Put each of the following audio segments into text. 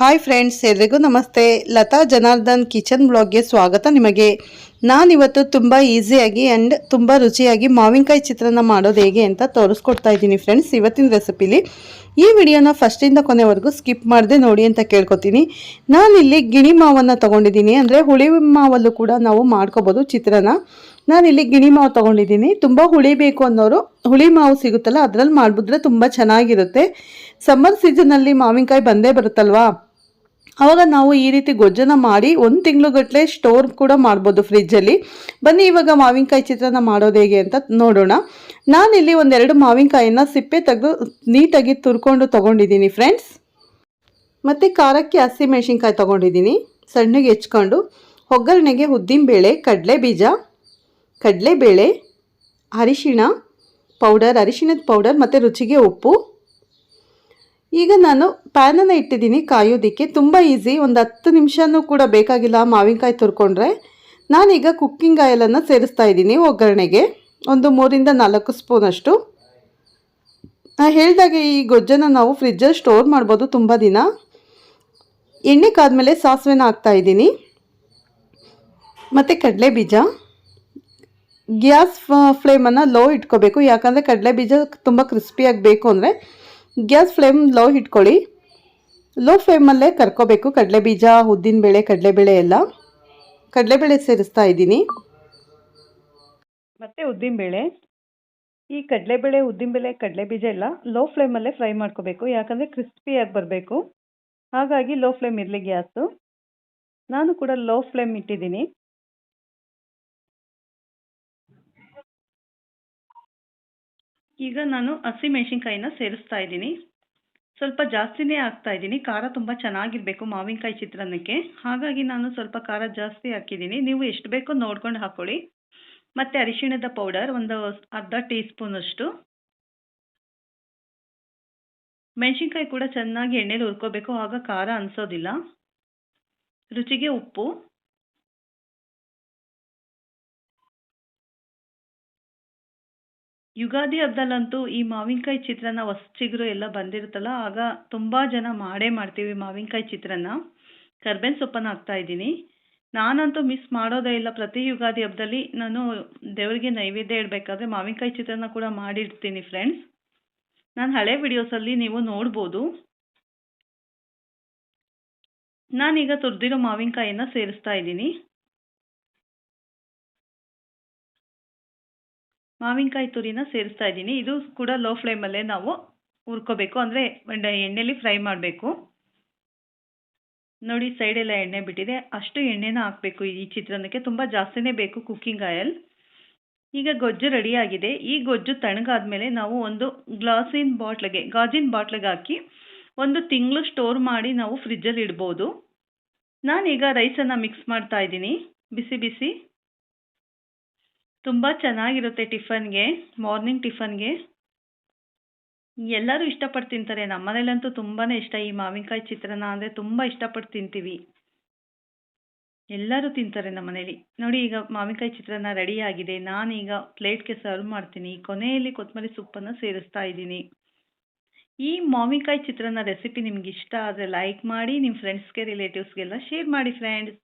Hi friends ಎಲ್ರಿಗೂ ನಮಸ್ತೆ. Lata Janardhan kitchen ಬ್ಲಾಗ್ಗೆ ಸ್ವಾಗತ ನಿಮಗೆ. ನಾನಿವತ್ತು ತುಂಬ ಈಸಿಯಾಗಿ ಆ್ಯಂಡ್ ತುಂಬ ರುಚಿಯಾಗಿ ಮಾವಿನಕಾಯಿ ಚಿತ್ರಾನ್ನ ಮಾಡೋದು ಹೇಗೆ ಅಂತ ತೋರಿಸ್ಕೊಡ್ತಾ ಇದ್ದೀನಿ ಫ್ರೆಂಡ್ಸ್ ಇವತ್ತಿನ ರೆಸಿಪಿಲಿ ಈ ವಿಡಿಯೋನ ಫಸ್ಟಿಂದ ಕೊನೆವರೆಗೂ ಸ್ಕಿಪ್ ಮಾಡದೆ ನೋಡಿ ಅಂತ ಕೇಳ್ಕೊತೀನಿ. ನಾನಿಲ್ಲಿ ಗಿಣಿ ಮಾವನ್ನು ತೊಗೊಂಡಿದ್ದೀನಿ. ಅಂದರೆ ಹುಳಿ ಮಾವಲ್ಲೂ ಕೂಡ ನಾವು ಮಾಡ್ಕೋಬೋದು ಚಿತ್ರಾನ್ನ. ನಾನಿಲ್ಲಿ ಗಿಣಿ ಮಾವು ತೊಗೊಂಡಿದ್ದೀನಿ. ತುಂಬ ಹುಳಿ ಬೇಕು ಅನ್ನೋರು ಹುಳಿ ಮಾವು ಸಿಗುತ್ತಲ್ಲ ಅದರಲ್ಲಿ ಮಾಡಿಬಿಟ್ರೆ ತುಂಬ ಚೆನ್ನಾಗಿರುತ್ತೆ. ಸಮ್ಮರ್ ಸೀಸನಲ್ಲಿ ಮಾವಿನಕಾಯಿ ಬಂದೇ ಬರುತ್ತಲ್ವಾ? ಆವಾಗ ನಾವು ಈ ರೀತಿ ಗೊಜ್ಜನ ಮಾಡಿ ಒಂದು ತಿಂಗಳುಗಟ್ಟಲೆ ಸ್ಟೋರ್ ಕೂಡ ಮಾಡ್ಬೋದು ಫ್ರಿಜ್ಜಲ್ಲಿ ಬನ್ನಿ, ಇವಾಗ ಮಾವಿನಕಾಯಿ ಚಿತ್ರಾನ್ನ ಮಾಡೋದು ಹೇಗೆ ಅಂತ ನೋಡೋಣ. ನಾನಿಲ್ಲಿ ಒಂದೆರಡು ಮಾವಿನಕಾಯಿನ ಸಿಪ್ಪೆ ತೆಗೆದು ನೀಟಾಗಿ ತುರ್ಕೊಂಡು ತೊಗೊಂಡಿದ್ದೀನಿ ಫ್ರೆಂಡ್ಸ್ ಮತ್ತು ಖಾರಕ್ಕೆ ಹಸಿ ಮೆಣಸಿನ್ಕಾಯಿ ತೊಗೊಂಡಿದ್ದೀನಿ. ಸಣ್ಣಗೆ ಹೆಚ್ಕೊಂಡು ಒಗ್ಗರಣೆಗೆ ಉದ್ದಿನಬೇಳೆ ಕಡಲೆ ಬೀಜ ಕಡಲೆಬೇಳೆ, ಅರಿಶಿಣ ಪೌಡರ್ ಅರಿಶಿಣದ ಪೌಡರ್ ಮತ್ತು ರುಚಿಗೆ ಉಪ್ಪು. ಈಗ ನಾನು ಪ್ಯಾನನ್ನು ಇಟ್ಟಿದ್ದೀನಿ ಕಾಯೋದಕ್ಕೆ. ತುಂಬ ಈಸಿ. ಒಂದು ಹತ್ತು ನಿಮಿಷನೂ ಕೂಡ ಬೇಕಾಗಿಲ್ಲ ಮಾವಿನಕಾಯಿ ತುರ್ಕೊಂಡ್ರೆ. ನಾನೀಗ ಕುಕ್ಕಿಂಗ್ ಆಯಿಲನ್ನು ಸೇರಿಸ್ತಾ ಇದ್ದೀನಿ ಒಗ್ಗರಣೆಗೆ. ಒಂದು ಮೂರಿಂದ ನಾಲ್ಕು ಸ್ಪೂನಷ್ಟು ಹೇಳಿದಾಗೆ ಈ ಗೊಜ್ಜನ್ನು ನಾವು ಫ್ರಿಜ್ಜಲ್ಲಿ ಸ್ಟೋರ್ ಮಾಡ್ಬೋದು ತುಂಬ ದಿನ. ಎಣ್ಣೆ ಕಾದ್ಮೇಲೆ ಸಾಸಿವೆನ ಹಾಕ್ತಾ ಇದ್ದೀನಿ. ಮತ್ತು ಕಡಲೆ ಬೀಜ. ಗ್ಯಾಸ್ ಫ್ಲೇಮನ್ನು ಲೋ ಇಟ್ಕೋಬೇಕು. ಯಾಕಂದರೆ ಕಡಲೆ ಬೀಜ ತುಂಬ ಕ್ರಿಸ್ಪಿಯಾಗಿ ಬೇಕು ಅಂದರೆ ಗ್ಯಾಸ್ ಫ್ಲೇಮ್ ಲೋ ಇಟ್ಕೊಳ್ಳಿ. ಲೋ ಫ್ಲೇಮಲ್ಲೇ ಕರ್ಕೋಬೇಕು. ಕಡಲೆ ಬೀಜ ಉದ್ದಿನಬೇಳೆ, ಕಡಲೆಬೇಳೆ ಎಲ್ಲ. ಕಡಲೆಬೇಳೆ ಸೇರಿಸ್ತಾ ಇದ್ದೀನಿ. ಮತ್ತು ಉದ್ದಿನಬೇಳೆ. ಈ ಕಡಲೆಬೇಳೆ, ಉದ್ದಿನಬೇಳೆ ಕಡಲೆ ಬೀಜ ಎಲ್ಲ ಲೋ ಫ್ಲೇಮಲ್ಲೇ ಫ್ರೈ ಮಾಡ್ಕೋಬೇಕು. ಯಾಕಂದರೆ ಕ್ರಿಸ್ಪಿಯಾಗಿ ಬರಬೇಕು. ಹಾಗಾಗಿ ಲೋ ಫ್ಲೇಮ್ ಇರಲಿ ಗ್ಯಾಸು. ನಾನು ಕೂಡ ಲೋ ಫ್ಲೇಮ್ ಇಟ್ಟಿದ್ದೀನಿ. ಈಗ ನಾನು ಹಸಿಮೆಣ್ಸಿನ್ಕಾಯಿನ ಸೇರಿಸ್ತಾ ಇದ್ದೀನಿ. ಸ್ವಲ್ಪ ಜಾಸ್ತಿನೇ ಹಾಕ್ತಾ ಇದ್ದೀನಿ. ಖಾರ ತುಂಬ ಚೆನ್ನಾಗಿರಬೇಕು ಮಾವಿನಕಾಯಿ ಚಿತ್ರಾನ್ನಕ್ಕೆ. ಹಾಗಾಗಿ ನಾನು ಸ್ವಲ್ಪ ಖಾರ ಜಾಸ್ತಿ ಹಾಕಿದ್ದೀನಿ. ನೀವು ಎಷ್ಟು ಬೇಕೋ ನೋಡ್ಕೊಂಡು ಹಾಕ್ಕೊಳ್ಳಿ ಮತ್ತು ಅರಿಶಿಣದ ಪೌಡರ್ ಒಂದು ಅರ್ಧ ಟೀ ಸ್ಪೂನಷ್ಟು ಮೆಣಸಿನ್ಕಾಯಿ ಕೂಡ ಚೆನ್ನಾಗಿ ಎಣ್ಣೆಲಿ ಹುರ್ಕೋಬೇಕು. ಆಗ ಖಾರ ಅನಿಸೋದಿಲ್ಲ. ರುಚಿಗೆ ಉಪ್ಪು. ಯುಗಾದಿ ಹಬ್ಬದಲ್ಲಂತೂ ಈ ಮಾವಿನಕಾಯಿ ಚಿತ್ರಾನ್ನ ಹೊಸ ಚಿಗುರು ಎಲ್ಲ ಬಂದಿರುತ್ತಲ್ಲ, ಆಗ ತುಂಬ ಜನ ಮಾಡೇ ಮಾಡ್ತೀವಿ ಮಾವಿನಕಾಯಿ ಚಿತ್ರಾನ್ನ. ಕರ್ಬೇವಿನ ಸೊಪ್ಪನ್ನು ಹಾಕ್ತಾ ಇದ್ದೀನಿ. ನಾನಂತೂ ಮಿಸ್ ಮಾಡೋದೇ ಇಲ್ಲ. ಪ್ರತಿ ಯುಗಾದಿ ಹಬ್ಬದಲ್ಲಿ ನಾನು ದೇವರಿಗೆ ನೈವೇದ್ಯ ಇಡಬೇಕಾದ್ರೆ ಮಾವಿನಕಾಯಿ ಚಿತ್ರಾನ್ನ ಕೂಡ ಮಾಡಿರ್ತೀನಿ ಫ್ರೆಂಡ್ಸ್ ನಾನು ಹಳೆ ವಿಡಿಯೋಸಲ್ಲಿ ನೀವು ನೋಡ್ಬೋದು. ನಾನೀಗ ತುರಿದಿರೋ ಮಾವಿನಕಾಯಿನ ಸೇರಿಸ್ತಾ ಇದ್ದೀನಿ. ಮಾವಿನಕಾಯಿ ತುರಿನ ಸೇರಿಸ್ತಾ ಇದ್ದೀನಿ. ಇದು ಕೂಡ ಲೋ ಫ್ಲೇಮಲ್ಲೇ ನಾವು ಹುರ್ಕೋಬೇಕು. ಅಂದರೆ ಎಣ್ಣೆಲಿ ಫ್ರೈ ಮಾಡಬೇಕು. ನೋಡಿ ಸೈಡೆಲ್ಲ ಎಣ್ಣೆ ಬಿಟ್ಟಿದೆ. ಅಷ್ಟು ಎಣ್ಣೆನ ಹಾಕಬೇಕು ಈ ಚಿತ್ರಾನ್ನಕ್ಕೆ. ತುಂಬ ಜಾಸ್ತಿನೇ ಬೇಕು ಕುಕ್ಕಿಂಗ್ ಆಯಲ್ ಈಗ ಗೊಜ್ಜು ರೆಡಿಯಾಗಿದೆ ಈ ಗೊಜ್ಜು ತಣ್ಣಗಾದ್ಮೇಲೆ ನಾವು ಒಂದು ಗ್ಲಾಸಿನ ಬಾಟ್ಲಿಗೆ, ಗಾಜಿನ ಬಾಟ್ಲಿಗೆ ಹಾಕಿ ಒಂದು ತಿಂಗಳು ಸ್ಟೋರ್ ಮಾಡಿ ನಾವು ಫ್ರಿಜ್ಜಲ್ಲಿ ಇಡ್ಬೋದು. ನಾನೀಗ ರೈಸನ್ನು ಮಿಕ್ಸ್ ಮಾಡ್ತಾ ಇದ್ದೀನಿ. ಬಿಸಿ ಬಿಸಿ. ತುಂಬ ಚೆನ್ನಾಗಿರುತ್ತೆ ಟಿಫನ್ಗೆ ಮಾರ್ನಿಂಗ್ ಟಿಫನ್ಗೆ. ಎಲ್ಲರೂ ಇಷ್ಟಪಟ್ಟು ತಿಂತಾರೆ. ನಮ್ಮ ಮನೇಲಂತೂ ತುಂಬಾ ಇಷ್ಟ. ಈ ಮಾವಿನಕಾಯಿ ಚಿತ್ರಾನ್ನ ಅಂದರೆ ತುಂಬ ಇಷ್ಟಪಟ್ಟು ತಿಂತೀವಿ. ಎಲ್ಲರೂ ತಿಂತಾರೆ ನಮ್ಮ ಮನೇಲಿ. ನೋಡಿ ಈಗ ಮಾವಿನಕಾಯಿ ಚಿತ್ರಾನ್ನ ರೆಡಿ ಆಗಿದೆ. ನಾನೀಗ ಪ್ಲೇಟ್ಗೆ ಸರ್ವ್ ಮಾಡ್ತೀನಿ. ಕೊನೆಯಲ್ಲಿ ಕೊತ್ತಂಬರಿ ಸೊಪ್ಪನ್ನು ಸೇರಿಸ್ತಾ ಇದ್ದೀನಿ. ಈ ಮಾವಿನಕಾಯಿ ಚಿತ್ರಾನ್ನ ರೆಸಿಪಿ ನಿಮ್ಗೆ ಇಷ್ಟ ಆದರೆ ಲೈಕ್ ಮಾಡಿ ನಿಮ್ಮ ಫ್ರೆಂಡ್ಸ್ಗೆ ರಿಲೇಟಿವ್ಸ್ಗೆಲ್ಲ ಶೇರ್ ಮಾಡಿ ಫ್ರೆಂಡ್ಸ್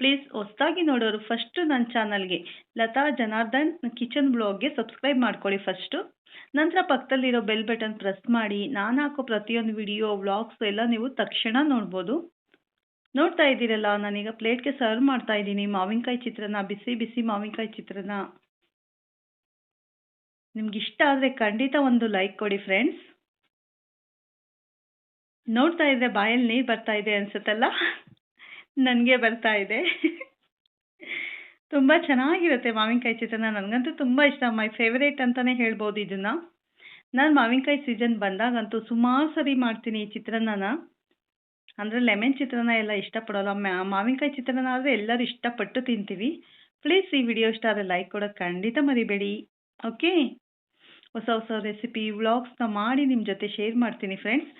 ಪ್ಲೀಸ್ ಹೊಸ್ದಾಗಿ ನೋಡೋರು ಫಸ್ಟು ನನ್ನ ಚಾನಲ್ಗೆ ಲತಾ ಜನಾರ್ದನ್ ಕಿಚನ್ ಬ್ಲಾಗ್ಗೆ ಸಬ್ಸ್ಕ್ರೈಬ್ ಮಾಡ್ಕೊಳ್ಳಿ ಫಸ್ಟು ನಂತರ ಪಕ್ಕದಲ್ಲಿರೋ ಬೆಲ್ ಬಟನ್ ಪ್ರೆಸ್ ಮಾಡಿ, ನಾನು ಹಾಕೋ ಪ್ರತಿಯೊಂದು ವಿಡಿಯೋ ವ್ಲಾಗ್ಸ್ ಎಲ್ಲ ನೀವು ತಕ್ಷಣ ನೋಡ್ಬೋದು. ನೋಡ್ತಾ ಇದ್ದೀರಲ್ಲ, ನಾನೀಗ ಪ್ಲೇಟ್ಗೆ ಸರ್ವ್ ಮಾಡ್ತಾ ಇದ್ದೀನಿ. ಮಾವಿನಕಾಯಿ ಚಿತ್ರಾನ್ನ, ಬಿಸಿ ಬಿಸಿ ಮಾವಿನಕಾಯಿ ಚಿತ್ರಾನ್ನ. ನಿಮ್ಗೆ ಇಷ್ಟ ಆದರೆ ಖಂಡಿತ ಒಂದು ಲೈಕ್ ಕೊಡಿ ಫ್ರೆಂಡ್ಸ್ ನೋಡ್ತಾ ಇದ್ರೆ ಬಾಯಲ್ಲಿ ನೀರು ಬರ್ತಾ ಇದೆ ಅನ್ಸುತ್ತಲ್ಲ? ನನಗೆ ಬರ್ತಾ ಇದೆ. ತುಂಬ ಚೆನ್ನಾಗಿರುತ್ತೆ ಮಾವಿನಕಾಯಿ ಚಿತ್ರಾನ್ನ ನನಗಂತೂ ತುಂಬ ಇಷ್ಟ. ಮೈ ಫೇವರೇಟ್ ಅಂತಲೇ ಹೇಳ್ಬೋದು ಇದನ್ನು. ನಾನು ಮಾವಿನಕಾಯಿ ಸೀಸನ್ ಬಂದಾಗಂತೂ ಸುಮಾರು ಸರಿ ಮಾಡ್ತೀನಿ ಈ ಚಿತ್ರಾನ್ನನ. ಅಂದರೆ ಲೆಮನ್ ಚಿತ್ರಾನ್ನ ಎಲ್ಲ ಇಷ್ಟಪಡೋಲ್ಲ. ಮಾವಿನಕಾಯಿ ಚಿತ್ರಾನ್ನ ಆದರೆ ಎಲ್ಲರೂ ಇಷ್ಟಪಟ್ಟು ತಿಂತೀವಿ. ಪ್ಲೀಸ್ ಈ ವಿಡಿಯೋ ಇಷ್ಟ ಆದರೆ ಲೈಕ್ ಕೊಡೋಕೆ ಖಂಡಿತ ಮರಿಬೇಡಿ. ಓಕೆ ಹೊಸ ಹೊಸ ರೆಸಿಪಿ ವ್ಲಾಗ್ಸ್ನ ಮಾಡಿ ನಿಮ್ಮ ಜೊತೆ ಶೇರ್ ಮಾಡ್ತೀನಿ ಫ್ರೆಂಡ್ಸ್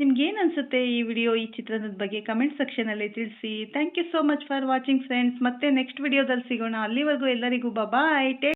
ನಿಮ್ಗೆ ಏನ್ ಅನ್ಸುತ್ತೆ ಈ ವಿಡಿಯೋ, ಈ ಚಿತ್ರದ ಬಗ್ಗೆ ಕಮೆಂಟ್ ಸೆಕ್ಷನಲ್ಲಿ ತಿಳಿಸಿ. Thank you so much for watching friends ಮತ್ತೆ ನೆಕ್ಸ್ಟ್ ವಿಡಿಯೋದಲ್ಲಿ ಸಿಗೋಣ. ಅಲ್ಲಿವರೆಗೂ ಎಲ್ಲರಿಗೂ ಬಾಯ್ ಟೇಕ್